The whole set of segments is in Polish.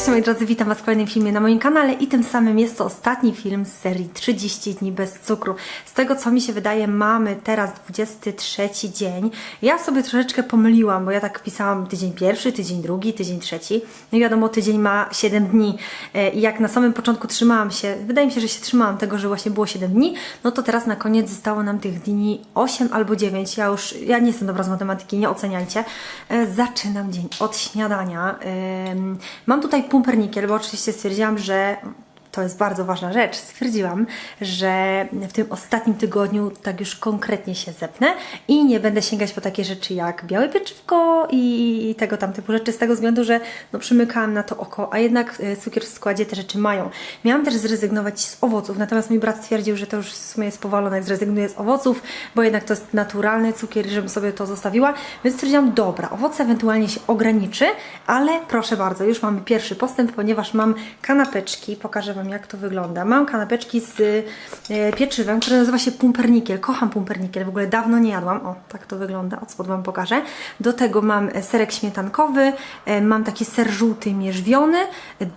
Cześć moi drodzy, witam Was w kolejnym filmie na moim kanale i tym samym jest to ostatni film z serii 30 dni bez cukru. Z tego co mi się wydaje mamy teraz 23 dzień. Ja sobie troszeczkę pomyliłam, bo ja tak pisałam tydzień pierwszy, tydzień drugi, tydzień trzeci. No i wiadomo, tydzień ma 7 dni. E, I jak na samym początku trzymałam się, wydaje mi się, że się trzymałam tego, że właśnie było 7 dni, no to teraz na koniec zostało nam tych dni 8 albo 9. Ja już, ja nie jestem dobra z matematyki, nie oceniajcie. E, Zaczynam dzień od śniadania. Mam tutaj pumpernikiel, bo oczywiście stwierdziłam, że to jest bardzo ważna rzecz. Stwierdziłam, że w tym ostatnim tygodniu tak już konkretnie się zepnę i nie będę sięgać po takie rzeczy jak białe pieczywko i tego tam typu rzeczy z tego względu, że no, przymykałam na to oko, a jednak e, cukier w składzie te rzeczy mają. Miałam też zrezygnować z owoców, natomiast mój brat stwierdził, że to już w sumie jest powalone, jak zrezygnuję z owoców, bo jednak to jest naturalny cukier żebym sobie to zostawiła, więc stwierdziłam, dobra, owoce ewentualnie się ograniczy, ale proszę bardzo, już mamy pierwszy postęp, ponieważ mam kanapeczki, pokażę Wam jak to wygląda. Mam kanapeczki z e, pieczywem, które nazywa się pumpernikiel. Kocham pumpernikiel, w ogóle dawno nie jadłam. O, tak to wygląda, od spodu Wam pokażę. Do tego mam e, serek śmietankowy, e, mam taki ser żółty mierzwiony,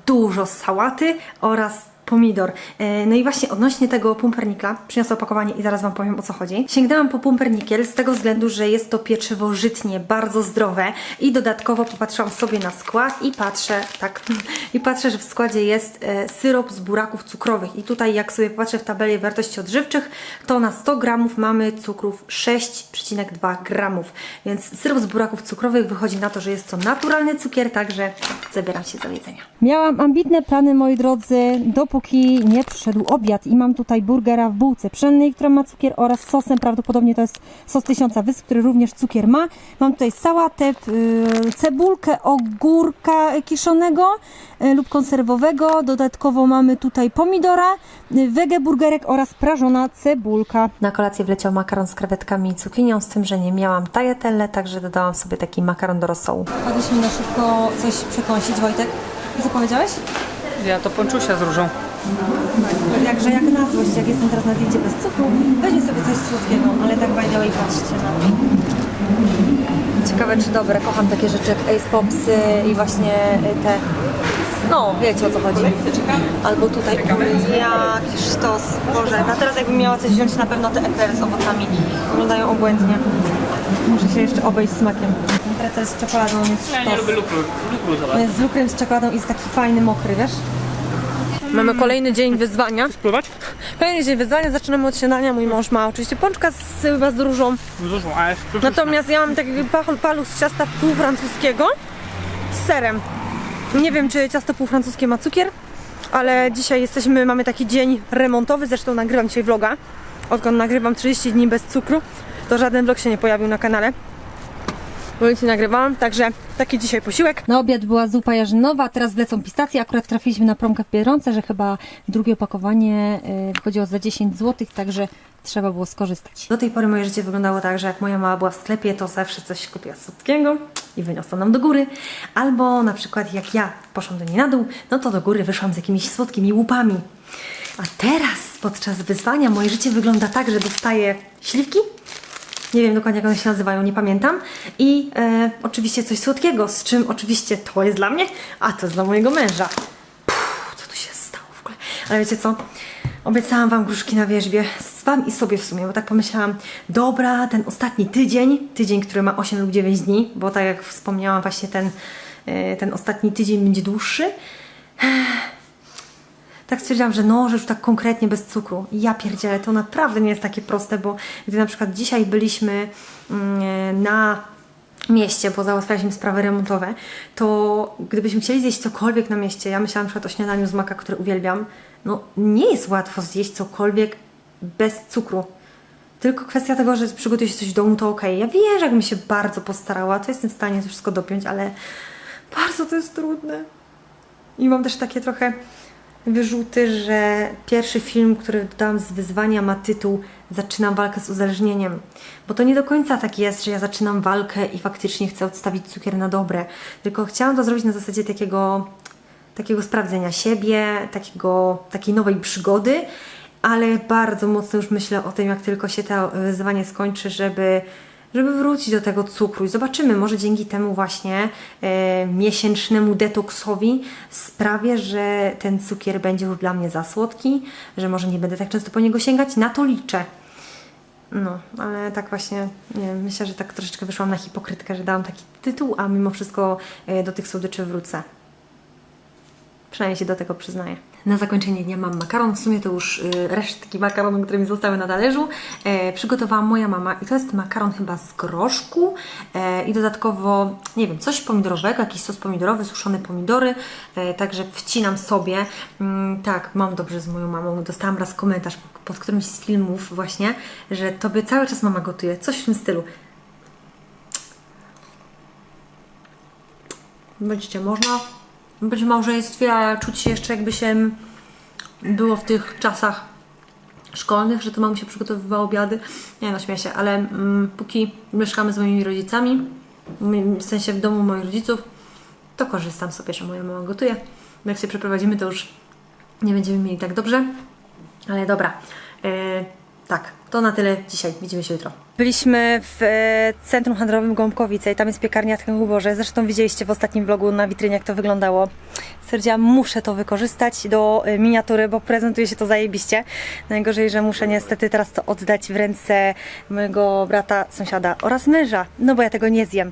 dużo sałaty oraz pomidor. E, No i właśnie odnośnie tego pumpernikla, przyniosę opakowanie i zaraz Wam powiem o co chodzi. Sięgnęłam po pumpernikiel z tego względu, że jest to pieczywo żytnie, bardzo zdrowe i dodatkowo popatrzyłam sobie na skład i patrzę, tak, i patrzę, że w składzie jest e, syrop z buraków cukrowych i tutaj jak sobie patrzę w tabeli wartości odżywczych, to na 100 gramów mamy cukrów 6,2 gramów, więc syrop z buraków cukrowych wychodzi na to, że jest to naturalny cukier, także zabieram się za jedzenia. Miałam ambitne plany, moi drodzy, dopóki nie przyszedł obiad i mam tutaj burgera w bułce pszennej, która ma cukier oraz sosem, prawdopodobnie to jest sos tysiąca wysp, który również cukier ma. Mam tutaj sałatę, yy, cebulkę, ogórka kiszonego yy, lub konserwowego, dodatkowo mamy tutaj pomidora, yy, wege burgerek oraz prażona cebulka. Na kolację wleciał makaron z krewetkami i cukinią, z tym, że nie miałam tagliatelle, także dodałam sobie taki makaron do rosołu. Padliśmy na szybko coś przekąsić, Wojtek. Co powiedziałeś? Ja to ponczusia z różą. Jakże jak na złość, jak jestem teraz na diecie bez cukru, weźmie sobie coś słodkiego, ale tak by the way, patrzcie na to. Ciekawe czy dobre, kocham takie rzeczy jak Ace Popsy i właśnie te, no wiecie o co chodzi. Albo tutaj jakiś sztos, Boże, a teraz jakbym miała coś wziąć, na pewno te eklery z owocami wyglądają obłędnie. Muszę się jeszcze obejść smakiem. Teraz z czekoladą jest Ja nie sztos. lubię lukru. Lukru zobacz. Z lukrem, z czekoladą i jest taki fajny, mokry, wiesz? Mamy kolejny dzień wyzwania. Spływać? Kolejny dzień wyzwania, zaczynamy od śniadania. Mój mąż ma oczywiście pączka z, chyba z różą. Z różą, ale spływać. Natomiast ja mam taki pachon palu z ciasta półfrancuskiego z serem. Nie wiem, czy ciasto półfrancuskie ma cukier, ale dzisiaj jesteśmy, mamy taki dzień remontowy. Zresztą nagrywam dzisiaj vloga. Odkąd nagrywam 30 dni bez cukru, to żaden vlog się nie pojawił na kanale. Bo nic nie nagrywałam, także taki dzisiaj posiłek. Na obiad była zupa jarzynowa, teraz wlecą pistacje. Akurat trafiliśmy na promkę w Biedronce, że chyba drugie opakowanie y, wychodziło za 10 zł, także trzeba było skorzystać. Do tej pory moje życie wyglądało tak, że jak moja mama była w sklepie, to zawsze coś kupiła słodkiego i wyniosła nam do góry. Albo na przykład jak ja poszłam do niej na dół, no to do góry wyszłam z jakimiś słodkimi łupami. A teraz podczas wyzwania moje życie wygląda tak, że dostaję śliwki, nie wiem dokładnie jak one się nazywają, nie pamiętam. I e, oczywiście coś słodkiego, z czym oczywiście to jest dla mnie, a to jest dla mojego męża. Puh, co tu się stało w ogóle? Ale wiecie co? Obiecałam Wam gruszki na wierzbie, z Wam i sobie w sumie, bo tak pomyślałam, dobra, ten ostatni tydzień, tydzień, który ma 8 lub 9 dni, bo tak jak wspomniałam, właśnie ten, e, ten ostatni tydzień będzie dłuższy tak stwierdziłam, że no, że już tak konkretnie bez cukru. Ja pierdzielę, to naprawdę nie jest takie proste, bo gdy na przykład dzisiaj byliśmy mm, na mieście, bo załatwialiśmy sprawy remontowe, to gdybyśmy chcieli zjeść cokolwiek na mieście, ja myślałam na przykład o śniadaniu z maka, które uwielbiam, no nie jest łatwo zjeść cokolwiek bez cukru. Tylko kwestia tego, że przygotuje się coś w domu, to ok. Ja wiem, że jakbym się bardzo postarała, to jestem w stanie to wszystko dopiąć, ale bardzo to jest trudne. I mam też takie trochę wyrzuty, że pierwszy film, który dodałam z wyzwania ma tytuł Zaczynam walkę z uzależnieniem. Bo to nie do końca tak jest, że ja zaczynam walkę i faktycznie chcę odstawić cukier na dobre. Tylko chciałam to zrobić na zasadzie takiego, takiego sprawdzenia siebie, takiego, takiej nowej przygody, ale bardzo mocno już myślę o tym, jak tylko się to wyzwanie skończy, żeby żeby wrócić do tego cukru i zobaczymy, może dzięki temu właśnie e, miesięcznemu detoksowi sprawię, że ten cukier będzie już dla mnie za słodki, że może nie będę tak często po niego sięgać, na to liczę. No, ale tak właśnie, nie myślę, że tak troszeczkę wyszłam na hipokrytkę, że dałam taki tytuł, a mimo wszystko e, do tych słodyczy wrócę. Przynajmniej się do tego przyznaję. Na zakończenie dnia mam makaron. W sumie to już y, resztki makaronu, które mi zostały na talerzu, e, przygotowała moja mama. I to jest makaron chyba z groszku e, i dodatkowo, nie wiem, coś pomidorowego, jakiś sos pomidorowy, suszone pomidory. E, także wcinam sobie. Mm, tak, mam dobrze z moją mamą. Dostałam raz komentarz pod którymś z filmów właśnie, że tobie cały czas mama gotuje. Coś w tym stylu. Będziecie można być w małżeństwie, a czuć się jeszcze jakby się było w tych czasach szkolnych, że to mamu się przygotowywała obiady. Nie no, śmieję się, ale mm, póki mieszkamy z moimi rodzicami, w sensie w domu moich rodziców, to korzystam sobie, że moja mama gotuje. Jak się przeprowadzimy, to już nie będziemy mieli tak dobrze. Ale dobra. E, tak, to na tyle dzisiaj. Widzimy się jutro. Byliśmy w e, centrum handlowym Gąbkowice i tam jest piekarnia Tchęguborze. Zresztą widzieliście w ostatnim vlogu na witrynie, jak to wyglądało. Stwierdziłam, muszę to wykorzystać do e, miniatury, bo prezentuje się to zajebiście. Najgorzej, że muszę niestety teraz to oddać w ręce mojego brata, sąsiada oraz męża. No bo ja tego nie zjem.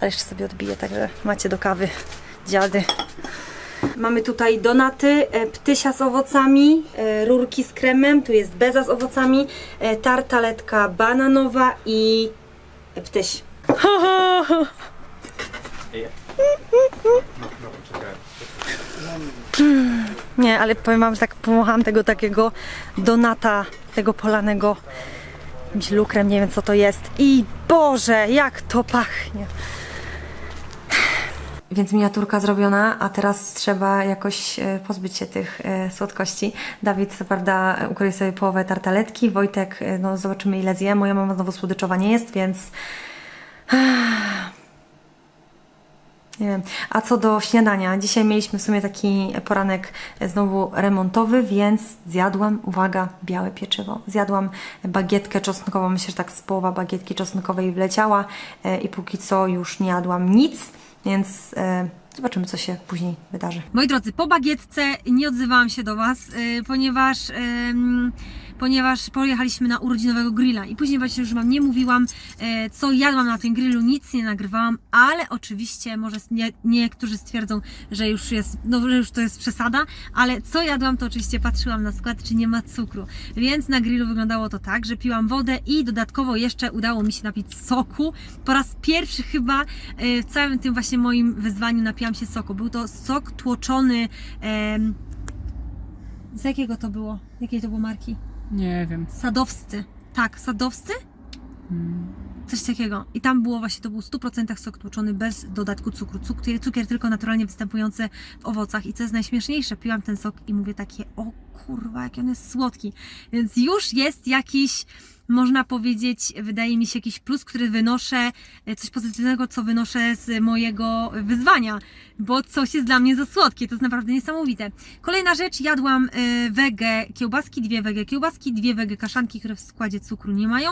Ale jeszcze sobie odbiję, także macie do kawy dziady. Mamy tutaj donaty, e, ptysia z owocami, e, rurki z kremem, tu jest beza z owocami, e, tartaletka bananowa i ptyś. Nie, ale powiem wam, że tak pomachałam tego takiego donata, tego polanego jakimś lukrem, nie wiem co to jest. I Boże, jak to pachnie. Więc miniaturka zrobiona, a teraz trzeba jakoś e, pozbyć się tych e, słodkości. Dawid co prawda ukroił sobie połowę tartaletki, Wojtek, e, no zobaczymy ile zje. Moja mama znowu słodyczowa nie jest, więc... Nie wiem. A co do śniadania, dzisiaj mieliśmy w sumie taki poranek znowu remontowy, więc zjadłam, uwaga, białe pieczywo. Zjadłam bagietkę czosnkową, myślę, że tak z połowa bagietki czosnkowej wleciała i póki co już nie jadłam nic, więc e, zobaczymy, co się później wydarzy. Moi drodzy, po bagietce nie odzywałam się do Was, e, ponieważ, em, ponieważ pojechaliśmy na urodzinowego grilla i później właśnie już Wam nie mówiłam, e, co jadłam na tym grillu, nic nie nagrywałam, ale oczywiście może nie, niektórzy stwierdzą, że już jest, no, że już to jest przesada, ale co jadłam, to oczywiście patrzyłam na skład, czy nie ma cukru. Więc na grillu wyglądało to tak, że piłam wodę i dodatkowo jeszcze udało mi się napić soku. Po raz pierwszy chyba e, w całym tym właśnie moim wyzwaniu napiłam się soku. Był to sok tłoczony. em, z jakiego to było? Jakiej to było marki? Nie wiem. Sadowscy. Tak, sadowscy? Coś takiego. I tam było właśnie, to był w 100% sok tłoczony bez dodatku cukru. Cukier, cukier tylko naturalnie występujący w owocach. I co jest najśmieszniejsze, piłam ten sok i mówię takie, o kurwa, jaki on jest słodki. Więc już jest jakiś, można powiedzieć, wydaje mi się jakiś plus, który wynoszę, e, coś pozytywnego, co wynoszę z mojego wyzwania, bo coś jest dla mnie za słodkie. To jest naprawdę niesamowite. Kolejna rzecz, jadłam e, wege kiełbaski, dwie wege kiełbaski, dwie wege kaszanki, które w składzie cukru nie mają.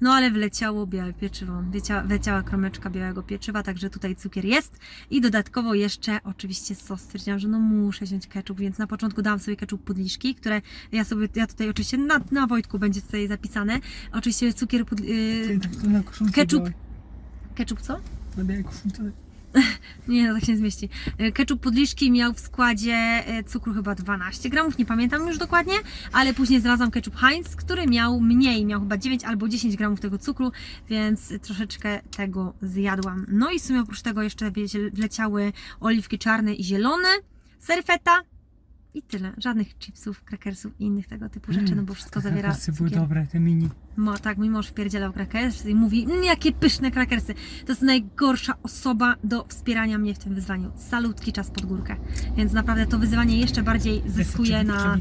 No ale wleciało białe pieczywo, wleciała, wleciała kromeczka białego pieczywa, także tutaj cukier jest. I dodatkowo jeszcze oczywiście sos. Stwierdziłam, że no muszę wziąć ketchup, więc na początku dałam sobie ketchup pudliszki, które ja sobie, ja tutaj oczywiście na, na Wojtku będzie tutaj zapisane. Oczywiście cukier pudli, yy, koszulce Ketchup. ketchup co? Nie, no tak się nie zmieści. E, Ketchup Podliszki miał w składzie e, cukru chyba 12 gramów, nie pamiętam już dokładnie, ale później znalazłam ketchup Heinz, który miał mniej, miał chyba 9 albo 10 gramów tego cukru, więc troszeczkę tego zjadłam. No i w sumie oprócz tego jeszcze wiecie, wleciały oliwki czarne i zielone, serfeta i tyle. Żadnych chipsów, krakersów i innych tego typu rzeczy, no bo wszystko zawiera Krakersy były dobre, te mini. Mo, tak, mój mąż wpierdzielał krakersy i mówi, mmm, jakie pyszne krakersy. To jest najgorsza osoba do wspierania mnie w tym wyzwaniu. Salutki czas pod górkę. Więc naprawdę to wyzwanie jeszcze bardziej zyskuje na...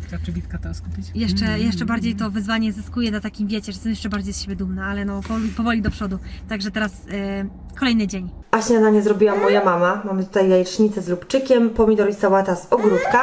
Teraz kupić. Jeszcze, Mm. jeszcze bardziej to wyzwanie zyskuje na takim wiecie, że jestem jeszcze bardziej z siebie dumna, ale no powoli, powoli do przodu. Także teraz e, kolejny dzień. A śniadanie zrobiła moja mama. Mamy tutaj jajecznicę z lubczykiem, pomidor i sałata z ogródka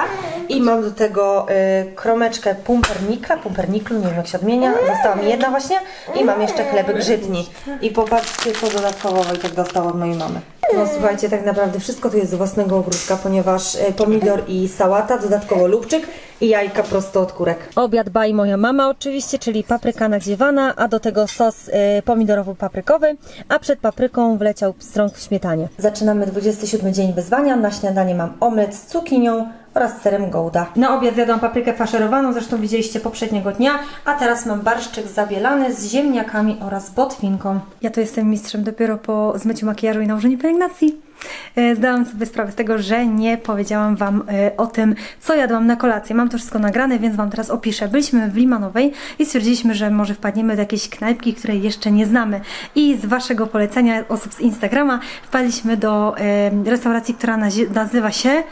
i mam do tego e, kromeczkę pumpernikla, pumperniklu, nie wiem jak się odmienia. Została mi jedna właśnie i mam jeszcze chlebek żytni. I popatrzcie, co dodatkowo Wojtek dostał od mojej mamy. No słuchajcie, tak naprawdę wszystko to jest z własnego ogródka, ponieważ e, pomidor i sałata, dodatkowo lubczyk i jajka prosto od kurek. Obiad baj moja mama oczywiście, czyli papryka nadziewana, a do tego sos e, pomidorowo-paprykowy, a przed papryką wleciał pstrąg w śmietanie. Zaczynamy 27 dzień wyzwania. Na śniadanie mam omlet z cukinią oraz serem gouda. Na obiad zjadłam paprykę faszerowaną, zresztą widzieliście poprzedniego dnia, a teraz mam barszczyk zabielany z ziemniakami oraz botwinką. Ja to jestem mistrzem dopiero po zmyciu makijażu i nałożeniu pielęgnacji. E, Zdałam sobie sprawę z tego, że nie powiedziałam Wam e, o tym, co jadłam na kolację. Mam to wszystko nagrane, więc Wam teraz opiszę. Byliśmy w Limanowej i stwierdziliśmy, że może wpadniemy do jakiejś knajpki, której jeszcze nie znamy. I z Waszego polecenia osób z Instagrama wpadliśmy do e, restauracji, która nazywa się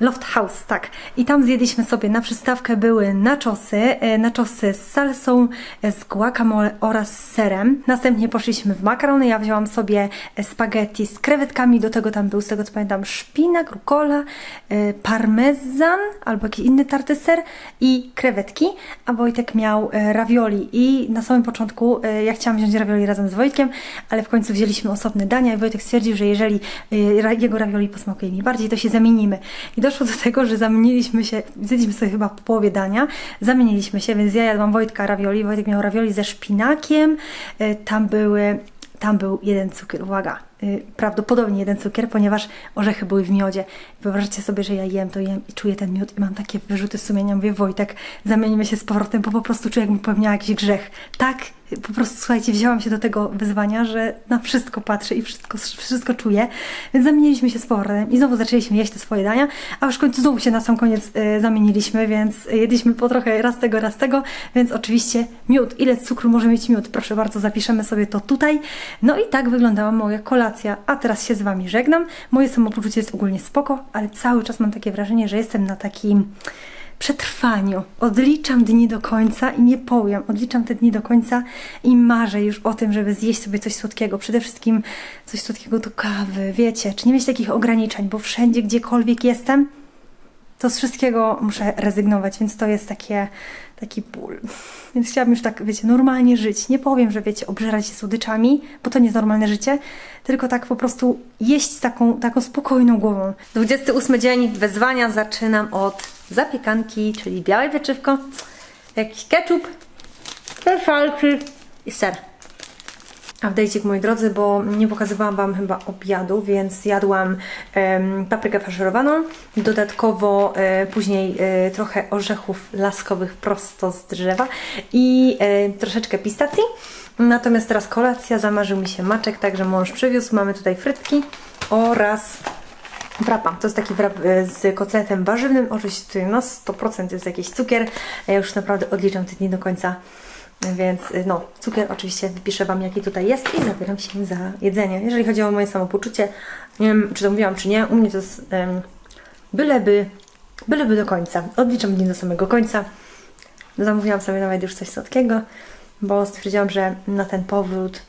Loft House, tak. I tam zjedliśmy sobie na przystawkę były naczosy, e, naczosy z salsą, e, z guacamole oraz z serem. Następnie poszliśmy w makarony, ja wzięłam sobie e, spaghetti z krewetkami, do tego tam był, z tego co pamiętam, szpinak, rucola, e, parmezan albo jakiś inny tarty ser i krewetki, a Wojtek miał ravioli i na samym początku ja chciałam wziąć ravioli razem z Wojtkiem, ale w końcu wzięliśmy osobne dania i Wojtek stwierdził, że jeżeli jego ravioli posmakuje mi bardziej, to się zamienimy. I doszło do tego, że zamieniliśmy się, zjedliśmy sobie chyba po połowie dania, zamieniliśmy się, więc ja jadłam Wojtka ravioli, Wojtek miał ravioli ze szpinakiem, e, tam były, tam był jeden cukier, uwaga, y, prawdopodobnie jeden cukier, ponieważ orzechy były w miodzie. Wyobraźcie sobie, że ja jem to jem i czuję ten miód i mam takie wyrzuty sumienia. Mówię, Wojtek, zamienimy się z powrotem, bo po prostu czuję, jakbym popełniała jakiś grzech. Tak, po prostu, słuchajcie, wzięłam się do tego wyzwania, że na wszystko patrzę i wszystko, wszystko czuję, więc zamieniliśmy się z powrotem i znowu zaczęliśmy jeść te swoje dania, a już w końcu znowu się na sam koniec y, zamieniliśmy, więc jedliśmy po trochę raz tego, raz tego, więc oczywiście miód. Ile cukru może mieć miód? Proszę bardzo, zapiszemy sobie to tutaj. No i tak wyglądała moja kolacja, a teraz się z Wami żegnam. Moje samopoczucie jest ogólnie spoko, ale cały czas mam takie wrażenie, że jestem na takim przetrwaniu. Odliczam dni do końca i nie powiem, odliczam te dni do końca i marzę już o tym, żeby zjeść sobie coś słodkiego. Przede wszystkim coś słodkiego do kawy, wiecie, czy nie mieć takich ograniczeń, bo wszędzie, gdziekolwiek jestem, to z wszystkiego muszę rezygnować, więc to jest takie, taki ból. Więc chciałabym już tak, wiecie, normalnie żyć. Nie powiem, że wiecie, obżerać się słodyczami, bo to nie jest normalne życie, tylko tak po prostu jeść z taką, taką spokojną głową. 28 dzień wezwania zaczynam od zapiekanki, czyli białe pieczywko, jakiś ketchup, falczy i ser. Update'ik moi drodzy, bo nie pokazywałam Wam chyba obiadu, więc jadłam paprykę faszerowaną, dodatkowo e, później e, trochę orzechów laskowych prosto z drzewa i e, troszeczkę pistacji. Natomiast teraz kolacja, zamarzył mi się maczek, także mąż przywiózł. Mamy tutaj frytki oraz wrapa. To jest taki wrap z kotletem warzywnym. Oczywiście na 100% jest jakiś cukier. Ja już naprawdę odliczam te dni do końca. Więc y, no, cukier oczywiście wypiszę Wam jaki tutaj jest i zabieram się za jedzenie. Jeżeli chodzi o moje samopoczucie, nie wiem czy to mówiłam czy nie, u mnie to jest um, byleby, byleby do końca. Odliczam dni do samego końca. Zamówiłam sobie nawet już coś słodkiego, bo stwierdziłam, że na ten powrót,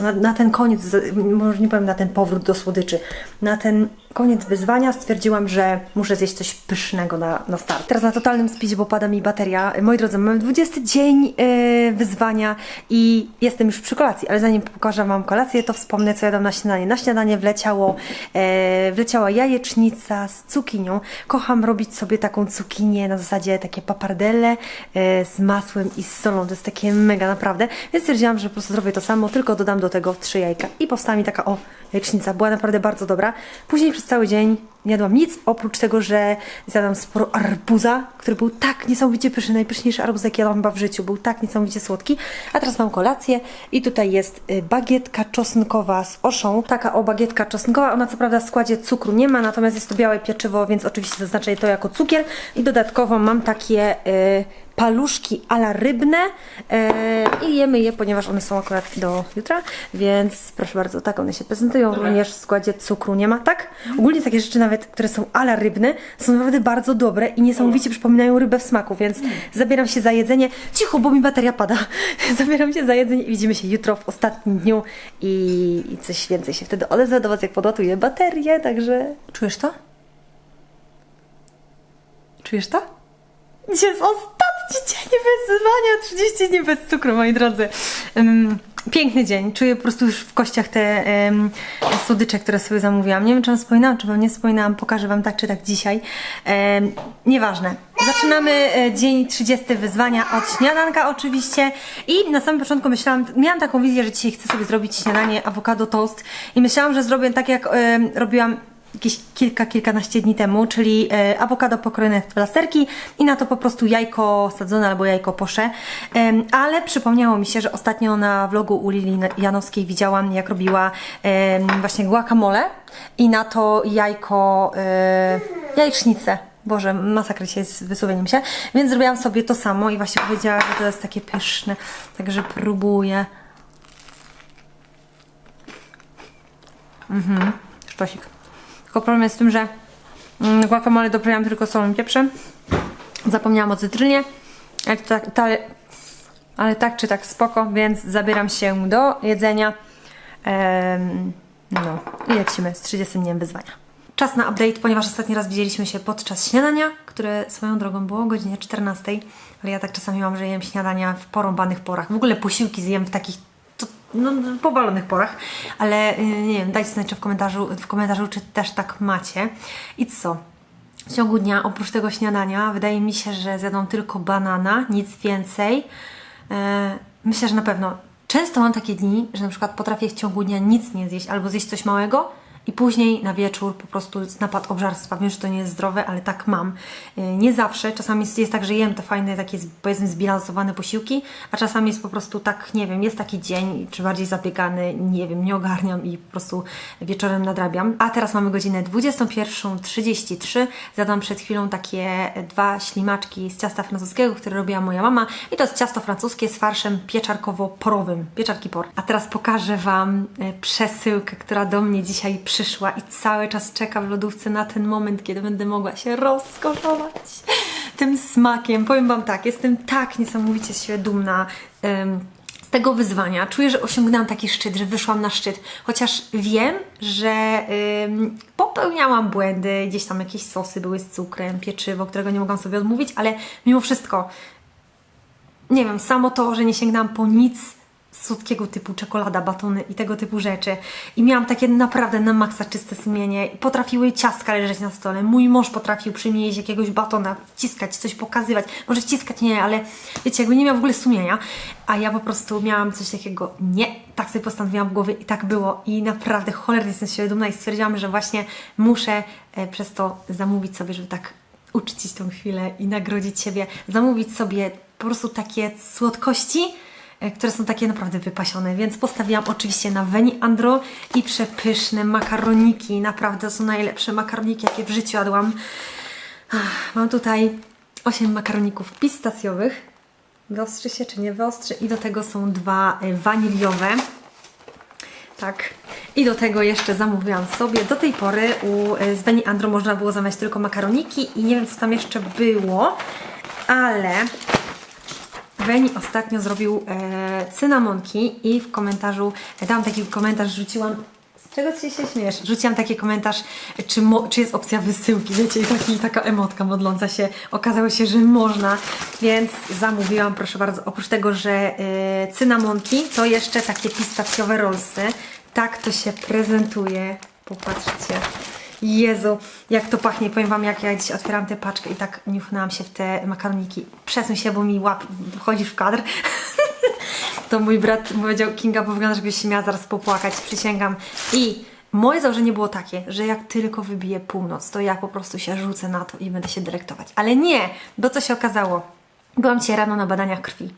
na, na ten koniec, może nie powiem na ten powrót do słodyczy, na ten koniec wyzwania stwierdziłam, że muszę zjeść coś pysznego na, na start. Teraz na totalnym speedzie, bo pada mi bateria. Moi drodzy, mamy 20 dzień e, wyzwania i jestem już przy kolacji, ale zanim pokażę Wam kolację, to wspomnę, co jadam na śniadanie. Na śniadanie wleciało, e, wleciała jajecznica z cukinią. Kocham robić sobie taką cukinię na zasadzie takie papardelle e, z masłem i z solą. To jest takie mega naprawdę. Więc stwierdziłam, że po prostu zrobię to samo, tylko dodam do tego trzy jajka. I powstała mi taka o jajecznica. Była naprawdę bardzo dobra. Później przez cały dzień nie jadłam nic, oprócz tego, że zjadłam sporo arbuza, który był tak niesamowicie pyszny, najpyszniejszy arbuz, jaki jadłam chyba w życiu. Był tak niesamowicie słodki. A teraz mam kolację i tutaj jest y, bagietka czosnkowa z oszą. Taka o bagietka czosnkowa. Ona co prawda w składzie cukru nie ma, natomiast jest to białe pieczywo, więc oczywiście zaznaczę to jako cukier. I dodatkowo mam takie y, paluszki ala rybne e, i jemy je, ponieważ one są akurat do jutra, więc proszę bardzo, tak one się prezentują, również w składzie cukru nie ma, tak? Ogólnie takie rzeczy nawet, które są ala rybne, są naprawdę bardzo dobre i niesamowicie przypominają rybę w smaku, więc zabieram się za jedzenie, cicho, bo mi bateria pada, zabieram się za jedzenie i widzimy się jutro w ostatnim dniu i, i coś więcej się wtedy odezwę do Was, jak podlatuję baterię, także... Czujesz to? Czujesz to? Dzisiaj jest ostatni 30 dzień wyzwania, 30 dni bez cukru, moi drodzy. Piękny dzień. Czuję po prostu już w kościach te ym, słodycze, które sobie zamówiłam. Nie wiem, czy wam wspominałam, czy wam nie wspominałam. Pokażę wam tak czy tak dzisiaj. Ym, nieważne. Zaczynamy e, dzień 30 wyzwania od śniadanka oczywiście i na samym początku myślałam, miałam taką wizję, że dzisiaj chcę sobie zrobić śniadanie awokado toast i myślałam, że zrobię tak jak robiłam jakieś kilka, kilkanaście dni temu, czyli e, awokado pokrojone w plasterki i na to po prostu jajko sadzone albo jajko posze. Ale przypomniało mi się, że ostatnio na vlogu u Lili Janowskiej widziałam, jak robiła właśnie guacamole i na to jajko, e, jajecznicę. Boże, masakra się z wysłowieniem się. Więc zrobiłam sobie to samo i właśnie powiedziała, że to jest takie pyszne. Także próbuję. Mhm, sztosik. Tylko problem jest w tym, że mm, guacamole doprawiałam tylko solą pieprzem. Zapomniałam o cytrynie. Ale tak, ta, ale tak czy tak spoko, więc zabieram się do jedzenia. Em, no i lecimy z 30 dniem wyzwania. Czas na update, ponieważ ostatni raz widzieliśmy się podczas śniadania, które swoją drogą było o godzinie 14, ale ja tak czasami mam, że jem śniadania w porąbanych porach. W ogóle posiłki zjem w takich no, powalonych porach, ale y, nie wiem, dajcie znać w komentarzu, w komentarzu, czy też tak macie. I co? W ciągu dnia, oprócz tego śniadania, wydaje mi się, że zjadą tylko banana, nic więcej. E, myślę, że na pewno. Często mam takie dni, że na przykład potrafię w ciągu dnia nic nie zjeść albo zjeść coś małego i później na wieczór po prostu napad obżarstwa. Wiem, że to nie jest zdrowe, ale tak mam. E, Nie zawsze. Czasami jest, tak, że jem te fajne, takie powiedzmy zbilansowane posiłki, a czasami jest po prostu tak, nie wiem, jest taki dzień, czy bardziej zabiegany, nie wiem, nie ogarniam i po prostu wieczorem nadrabiam. A teraz mamy godzinę 21.33. Zjadłam przed chwilą takie dwa ślimaczki z ciasta francuskiego, które robiła moja mama. I to jest ciasto francuskie z farszem pieczarkowo-porowym. Pieczarki por. A teraz pokażę Wam e, przesyłkę, która do mnie dzisiaj przyszła i cały czas czeka w lodówce na ten moment, kiedy będę mogła się rozkoszować tym smakiem. Powiem Wam tak, jestem tak niesamowicie siebie dumna. em, z tego wyzwania. Czuję, że osiągnęłam taki szczyt, że wyszłam na szczyt. Chociaż wiem, że popełniałam błędy, gdzieś tam jakieś sosy były z cukrem, pieczywo, którego nie mogłam sobie odmówić, ale mimo wszystko, nie wiem, samo to, że nie sięgnęłam po nic słodkiego typu czekolada, batony i tego typu rzeczy. I miałam takie naprawdę na maksa czyste sumienie. Potrafiły ciastka leżeć na stole. Mój mąż potrafił przy mnie jeść jakiegoś batona, wciskać, coś pokazywać. Może wciskać nie, ale wiecie, jakby nie miał w ogóle sumienia. A ja po prostu miałam coś takiego, nie, tak sobie postanowiłam w głowie i tak było. I naprawdę cholernie jestem siebie dumna i stwierdziłam, że właśnie muszę e, przez to zamówić sobie, żeby tak uczcić tą chwilę i nagrodzić siebie, zamówić sobie po prostu takie słodkości, które są takie naprawdę wypasione, więc postawiłam oczywiście na Veni Andro i przepyszne makaroniki. Naprawdę są najlepsze makaroniki, jakie w życiu jadłam. Mam tutaj 8 makaroników pistacjowych. Wyostrzy się czy nie wyostrzy? I do tego są dwa e, waniliowe. Tak. I do tego jeszcze zamówiłam sobie. Do tej pory u e, z Beni Andro można było zamawiać tylko makaroniki i nie wiem co tam jeszcze było, ale Beni ostatnio zrobił e, cynamonki i w komentarzu, e, dałam taki komentarz, rzuciłam z czego ty się śmiesz? Rzuciłam taki komentarz, czy, czy jest opcja wysyłki, wiecie, i taki, taka emotka modląca się. Okazało się, że można, więc zamówiłam, proszę bardzo, oprócz tego, że e, cynamonki, to jeszcze takie pistacjowe rollsy. Tak to się prezentuje. Popatrzcie. Jezu, jak to pachnie. Powiem Wam, jak ja dziś otwieram tę paczkę i tak niuchnęłam się w te makaroniki. Przesuń się, bo mi łap, wchodzisz w kadr. to mój brat powiedział, Kinga, bo wygląda, żebyś się miała zaraz popłakać, przysięgam. I moje założenie było takie, że jak tylko wybije północ, to ja po prostu się rzucę na to i będę się delektować. Ale nie, bo co się okazało? Byłam dzisiaj rano na badaniach krwi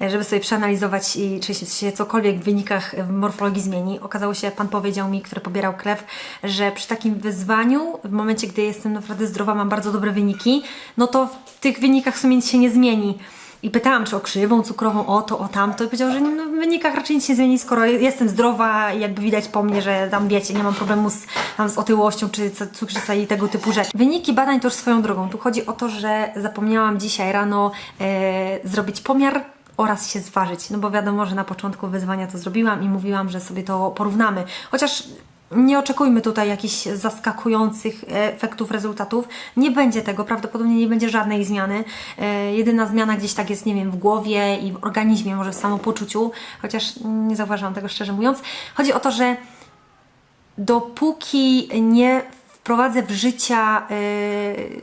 żeby sobie przeanalizować i czy się cokolwiek w wynikach w morfologii zmieni. Okazało się, pan powiedział mi, który pobierał krew, że przy takim wyzwaniu, w momencie, gdy jestem naprawdę zdrowa, mam bardzo dobre wyniki, no to w tych wynikach w sumie nic się nie zmieni. I pytałam, czy o krzywą cukrową, o to, o tamto. I powiedział, że no, w wynikach raczej nic się zmieni, skoro jestem zdrowa i jakby widać po mnie, że tam wiecie, nie mam problemu z, tam, z otyłością czy cukrzyca i tego typu rzeczy. Wyniki badań to już swoją drogą. Tu chodzi o to, że zapomniałam dzisiaj rano e, zrobić pomiar oraz się zważyć. No bo wiadomo, że na początku wyzwania to zrobiłam i mówiłam, że sobie to porównamy. Chociaż nie oczekujmy tutaj jakichś zaskakujących efektów, rezultatów. Nie będzie tego, prawdopodobnie nie będzie żadnej zmiany. E, jedyna zmiana gdzieś tak jest, nie wiem, w głowie i w organizmie, może w samopoczuciu, chociaż nie zauważyłam tego szczerze mówiąc. Chodzi o to, że dopóki nie wprowadzę w życia, yy,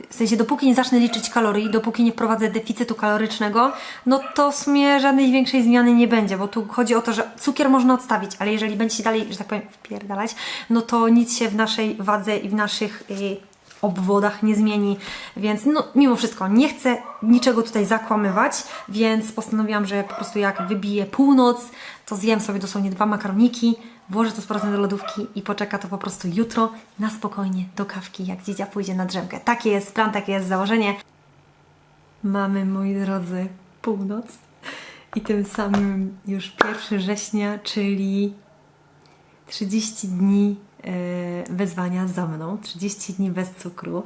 w sensie dopóki nie zacznę liczyć kalorii, dopóki nie wprowadzę deficytu kalorycznego, no to w sumie żadnej większej zmiany nie będzie, bo tu chodzi o to, że cukier można odstawić, ale jeżeli będzie się dalej, że tak powiem, wpierdalać, no to nic się w naszej wadze i w naszych yy, obwodach nie zmieni, więc no mimo wszystko nie chcę niczego tutaj zakłamywać, więc postanowiłam, że po prostu jak wybiję północ, to zjem sobie dosłownie dwa makaroniki, włożę to z powrotem do lodówki i poczeka to po prostu jutro na spokojnie do kawki, jak dziedzia pójdzie na drzemkę. Taki jest plan, takie jest założenie. Mamy, moi drodzy, północ i tym samym już 1 września, czyli 30 dni e, wezwania za mną, 30 dni bez cukru.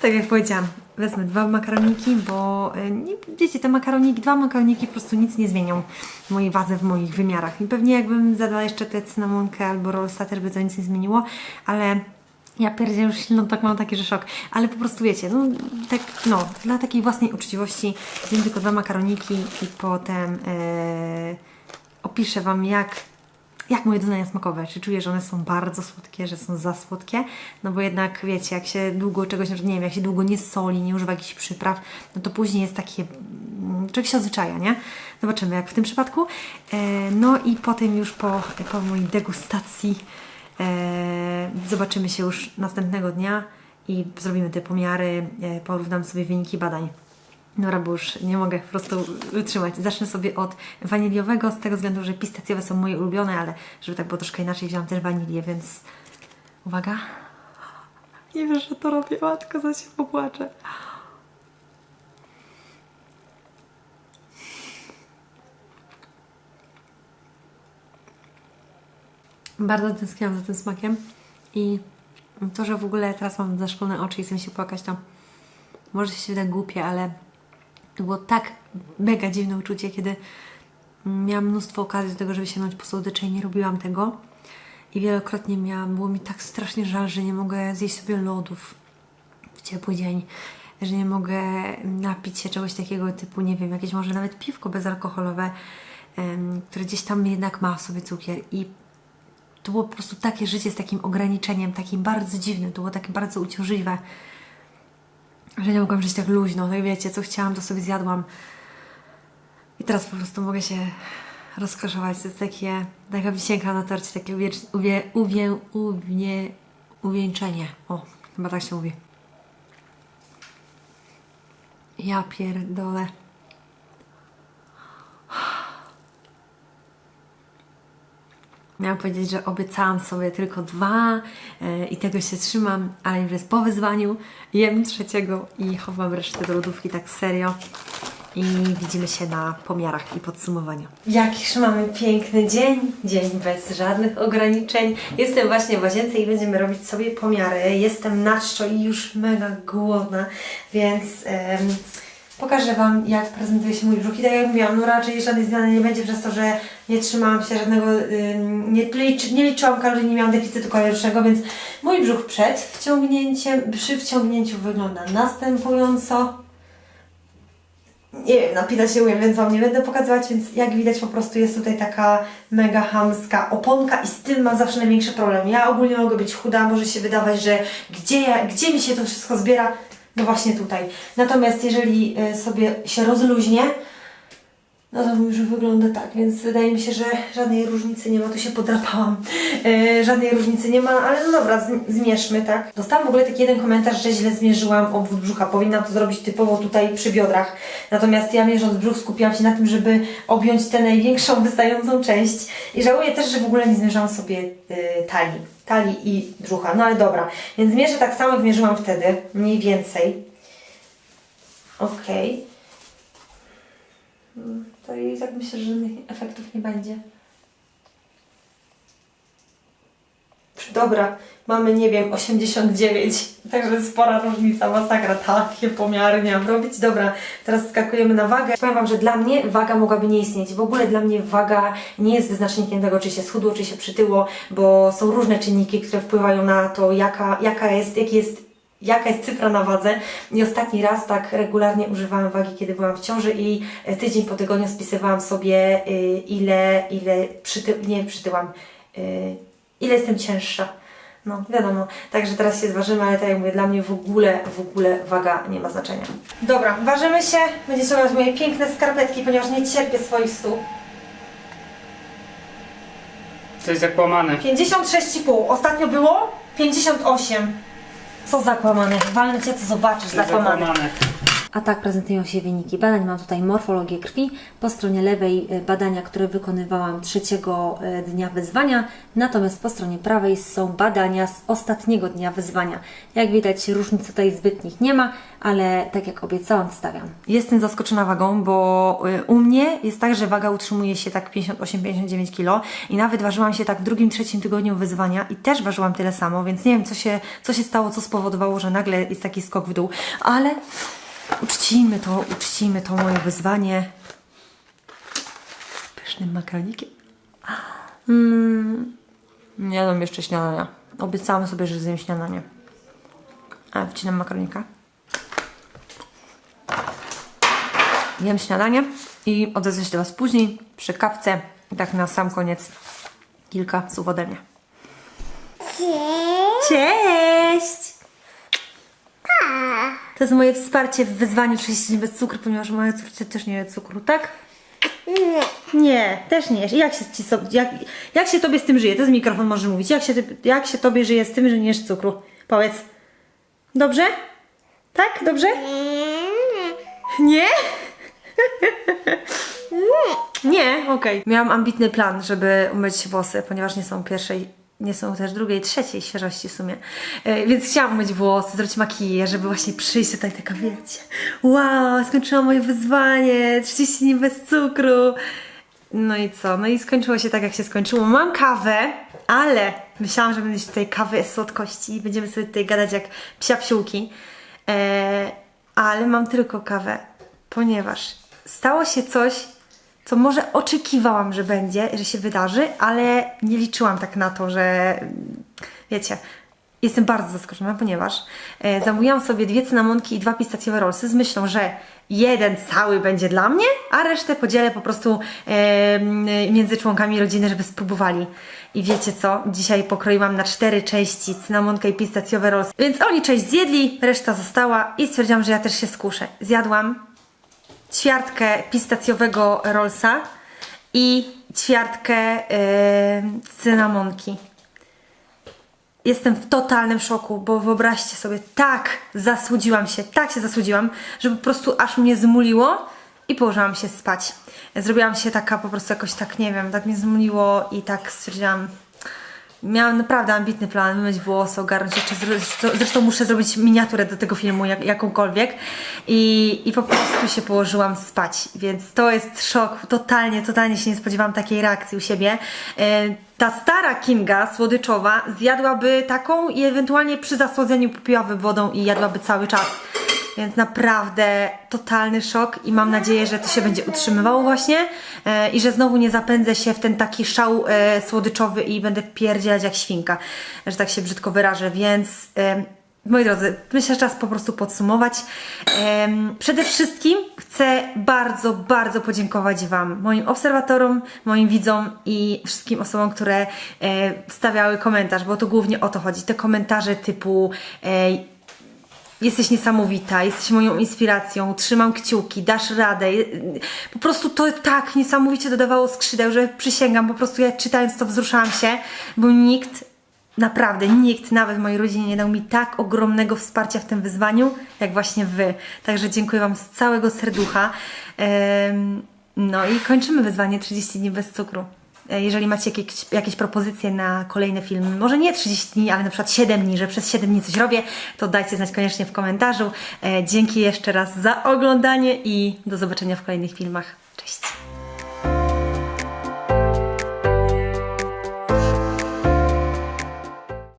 Tak jak powiedziałam, wezmę dwa makaroniki, bo e, nie, wiecie, te makaroniki, dwa makaroniki po prostu nic nie zmienią mojej wadze, w moich wymiarach. I pewnie jakbym zadała jeszcze tę cynamonkę albo rollsa, też by to nic nie zmieniło, ale ja pierdzielę już silną, tak mam taki, że szok. Ale po prostu wiecie, no, tak, no dla takiej własnej uczciwości zjem tylko dwa makaroniki i potem e, opiszę Wam, jak jak moje doznania smakowe. Czy czuję, że one są bardzo słodkie, że są za słodkie? No bo jednak wiecie, jak się długo czegoś, nie wiem, jak się długo nie soli, nie używa jakichś przypraw, no to później jest takie, mm, człowiek się odzwyczaja, nie? Zobaczymy, jak w tym przypadku. E, no i potem już po, po mojej degustacji e, zobaczymy się już następnego dnia i zrobimy te pomiary, e, porównam sobie wyniki badań. Dobra, bo już nie mogę po prostu wytrzymać. Zacznę sobie od waniliowego, z tego względu, że pistacjowe są moje ulubione, ale żeby tak było troszkę inaczej, wziąłam też wanilię, więc uwaga. Nie wiesz, że to robię, matko, za się popłaczę. Bardzo tęskniłam za tym smakiem i to, że w ogóle teraz mam zaszklone oczy i chcę się płakać, to może się wydać głupie, ale to było tak mega dziwne uczucie, kiedy miałam mnóstwo okazji do tego, żeby sięgnąć po słodycze i nie robiłam tego. I wielokrotnie miałam, było mi tak strasznie żal, że nie mogę zjeść sobie lodów w ciepły dzień, że nie mogę napić się czegoś takiego typu, nie wiem, jakieś może nawet piwko bezalkoholowe, które gdzieś tam jednak ma w sobie cukier. I to było po prostu takie życie z takim ograniczeniem, takim bardzo dziwnym, to było takie bardzo uciążliwe że nie mogłam żyć tak luźno, tak wiecie, co chciałam, to sobie zjadłam. I teraz po prostu mogę się rozkoszować. To jest takie, taka wisienka na torcie, takie uwiecz, uwie, uwię, uwie, uwieńczenie. O, chyba tak się mówi. Ja pierdolę. Miałam powiedzieć, że obiecałam sobie tylko dwa e, i tego się trzymam, ale już jest po wyzwaniu. Jem trzeciego i chowam resztę do lodówki tak serio. I widzimy się na pomiarach i podsumowaniu. Jakiż mamy piękny dzień, dzień bez żadnych ograniczeń. Jestem właśnie w łazience i będziemy robić sobie pomiary. Jestem na i już mega głodna, więc em, pokażę Wam, jak prezentuje się mój brzuch. I tak jak mówiłam, no raczej żadnej zmiany nie będzie przez to, że nie trzymałam się żadnego, ym, nie, licz, nie liczyłam kalorii, nie miałam deficytu kalorycznego, więc mój brzuch przed wciągnięciem, przy wciągnięciu wygląda następująco. Nie wiem, napinać się umiem, więc Wam nie będę pokazywać, więc jak widać po prostu jest tutaj taka mega hamska oponka i z tym mam zawsze największy problem. Ja ogólnie mogę być chuda, może się wydawać, że gdzie, ja, gdzie mi się to wszystko zbiera, no właśnie tutaj. Natomiast jeżeli y, sobie się rozluźnię, no to już wygląda tak, więc wydaje mi się, że żadnej różnicy nie ma. Tu się podrapałam. E, żadnej różnicy nie ma, ale no dobra, zmierzmy, tak? Dostałam w ogóle taki jeden komentarz, że źle zmierzyłam obwód brzucha. Powinnam to zrobić typowo tutaj przy biodrach. Natomiast ja mierząc brzuch skupiłam się na tym, żeby objąć tę największą wystającą część. I żałuję też, że w ogóle nie zmierzałam sobie e, talii. Talii i brzucha. No ale dobra. Więc mierzę tak samo, jak mierzyłam wtedy. Mniej więcej. Okej. Mm, To i tak myślę, że żadnych efektów nie będzie. dobra, mamy, nie wiem, 89, także spora różnica, masakra, takie pomiary nie mam robić. Dobra, teraz skakujemy na wagę. Powiem Wam, że dla mnie waga mogłaby nie istnieć. W ogóle dla mnie waga nie jest wyznacznikiem tego, czy się schudło, czy się przytyło, bo są różne czynniki, które wpływają na to, jaka, jaka jest, jaki jest jaka jest cyfra na wadze. I ostatni raz tak regularnie używałam wagi, kiedy byłam w ciąży i e, tydzień po tygodniu spisywałam sobie, y, ile, ile przyty, nie przytyłam, y, ile jestem cięższa. No, wiadomo. Także teraz się zważymy, ale tak jak mówię, dla mnie w ogóle, w ogóle waga nie ma znaczenia. Dobra, ważymy się. Będziecie oglądać moje piękne skarpetki, ponieważ nie cierpię swoich stóp. Jest zakłamane. 56,5. Ostatnio było 58. Co zakłamane? Walnę cię, to zobaczysz, jest zakłamane. A tak prezentują się wyniki badań. Mam tutaj morfologię krwi. Po stronie lewej e, badania, które wykonywałam trzeciego e, dnia wyzwania, natomiast po stronie prawej są badania z ostatniego dnia wyzwania. Jak widać, różnic tutaj zbytnich nie ma, ale tak jak obiecałam, wstawiam. Jestem zaskoczona wagą, bo e, u mnie jest tak, że waga utrzymuje się tak 58-59 kg i nawet ważyłam się tak w drugim, trzecim tygodniu wyzwania i też ważyłam tyle samo, więc nie wiem, co się, co się stało, co spowodowało, że nagle jest taki skok w dół, ale Uczcijmy to, uczcijmy to moje wyzwanie pysznym makaronikiem. Mm, nie jadłam jeszcze śniadania. Obiecałam sobie, że zjem śniadanie. A, wcinam makaronika. Jem śniadanie i odezwę się do Was później przy kawce. I tak na sam koniec kilka słów ode mnie. Cześć! To jest moje wsparcie w wyzwaniu 30 dni bez cukru, ponieważ moja córka też nie je cukru, tak? Nie. Nie, też nie jesz. I Jak się, ci, so- jak, jak się tobie z tym żyje? To jest mikrofon, może mówić. Jak się, ty- jak się tobie żyje z tym, że nie jesz cukru? Powiedz. Dobrze? Tak? Dobrze? Nie? Nie, okej. Miałam ambitny plan, żeby umyć włosy, ponieważ nie są pierwszej, nie są też drugiej, trzeciej świeżości w sumie. E, więc chciałam umyć włosy, zrobić makijaż, żeby właśnie przyjść tutaj taka, wiecie, wow, skończyłam moje wyzwanie, 30 dni bez cukru. No i co? No i skończyło się tak, jak się skończyło. Mam kawę, ale myślałam, że będzie tutaj kawy słodkości i będziemy sobie tutaj gadać jak psia psiółki. E, ale mam tylko kawę, ponieważ stało się coś, co może oczekiwałam, że będzie, że się wydarzy, ale nie liczyłam tak na to, że wiecie, jestem bardzo zaskoczona, ponieważ e, zamówiłam sobie dwie cynamonki i dwa pistacjowe rollsy z myślą, że jeden cały będzie dla mnie, a resztę podzielę po prostu e, między członkami rodziny, żeby spróbowali. I wiecie co? Dzisiaj pokroiłam na cztery części cynamonkę i pistacjowe rollsy. Więc oni część zjedli, reszta została i stwierdziłam, że ja też się skuszę. Zjadłam ćwiartkę pistacjowego rollsa i ćwiartkę yy, cynamonki. Jestem w totalnym szoku, bo wyobraźcie sobie, tak zasłudziłam się, tak się zasłudziłam, że po prostu aż mnie zmuliło i położyłam się spać. Zrobiłam się taka po prostu jakoś tak, nie wiem, tak mnie zmuliło i tak stwierdziłam, Miałam naprawdę ambitny plan, wymyć włosy, ogarnąć jeszcze, zresztą muszę zrobić miniaturę do tego filmu, jak, jakąkolwiek I, i po prostu się położyłam spać, więc to jest szok, totalnie, totalnie się nie spodziewałam takiej reakcji u siebie. E, ta stara Kinga, słodyczowa, zjadłaby taką i ewentualnie przy zasłodzeniu popiłaby wodą i jadłaby cały czas. Więc naprawdę totalny szok i mam nadzieję, że to się będzie utrzymywało właśnie e, i że znowu nie zapędzę się w ten taki szał e, słodyczowy i będę wpierdzielać jak świnka, że tak się brzydko wyrażę, więc e, moi drodzy, myślę, że czas po prostu podsumować. Em, przede wszystkim chcę bardzo, bardzo podziękować Wam, moim obserwatorom, moim widzom i wszystkim osobom, które e, wstawiały komentarz, bo to głównie o to chodzi. Te komentarze typu e, Jesteś niesamowita, jesteś moją inspiracją, trzymam kciuki, dasz radę. Po prostu to tak niesamowicie dodawało skrzydeł, że przysięgam, po prostu ja czytając to wzruszałam się, bo nikt, naprawdę nikt, nawet w mojej rodzinie nie dał mi tak ogromnego wsparcia w tym wyzwaniu, jak właśnie Wy. Także dziękuję Wam z całego serducha. No i kończymy wyzwanie 30 dni bez cukru. E, Jeżeli macie jakieś, jakieś propozycje na kolejne filmy, może nie 30 dni, ale na przykład 7 dni, że przez 7 dni coś robię, to dajcie znać koniecznie w komentarzu. E, Dzięki jeszcze raz za oglądanie i do zobaczenia w kolejnych filmach. Cześć!